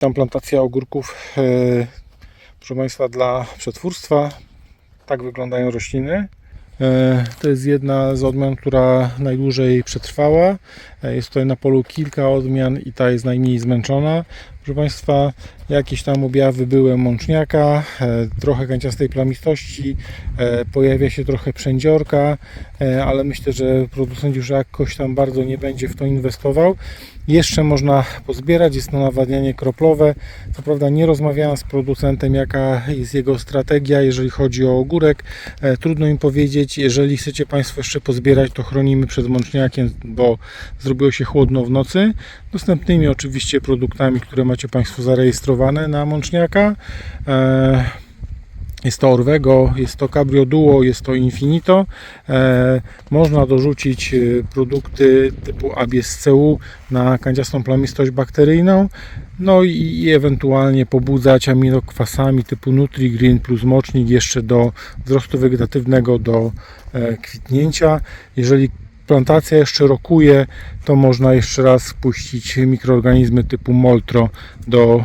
Tam plantacja ogórków, e, proszę Państwa, dla przetwórstwa. Tak wyglądają rośliny. E, To jest jedna z odmian, która najdłużej przetrwała. E, Jest tutaj na polu kilka odmian i ta jest najmniej zmęczona. Proszę Państwa, jakieś tam objawy były mączniaka, e, trochę kanciastej plamistości, pojawia się trochę przędziorka, ale myślę, że producent już jakoś tam bardzo nie będzie w to inwestował. Jeszcze można pozbierać, jest to nawadnianie kroplowe. Co prawda nie rozmawiałem z producentem, jaka jest jego strategia, jeżeli chodzi o ogórek. Trudno im powiedzieć, jeżeli chcecie Państwo jeszcze pozbierać, to chronimy przed mączniakiem, bo zrobiło się chłodno w nocy. Dostępnymi oczywiście produktami, które macie Państwo zarejestrowane na mączniaka. Jest to Orwego, jest to Cabrio Duo, jest to Infinito. E, można dorzucić e, produkty typu ABSCU na kanciastą plamistość bakteryjną. No i, ewentualnie pobudzać aminokwasami typu NutriGreen plus mocznik jeszcze do wzrostu wegetatywnego, do e, kwitnięcia. Jeżeli plantacja jeszcze rokuje, to można jeszcze raz wpuścić mikroorganizmy typu Moltro do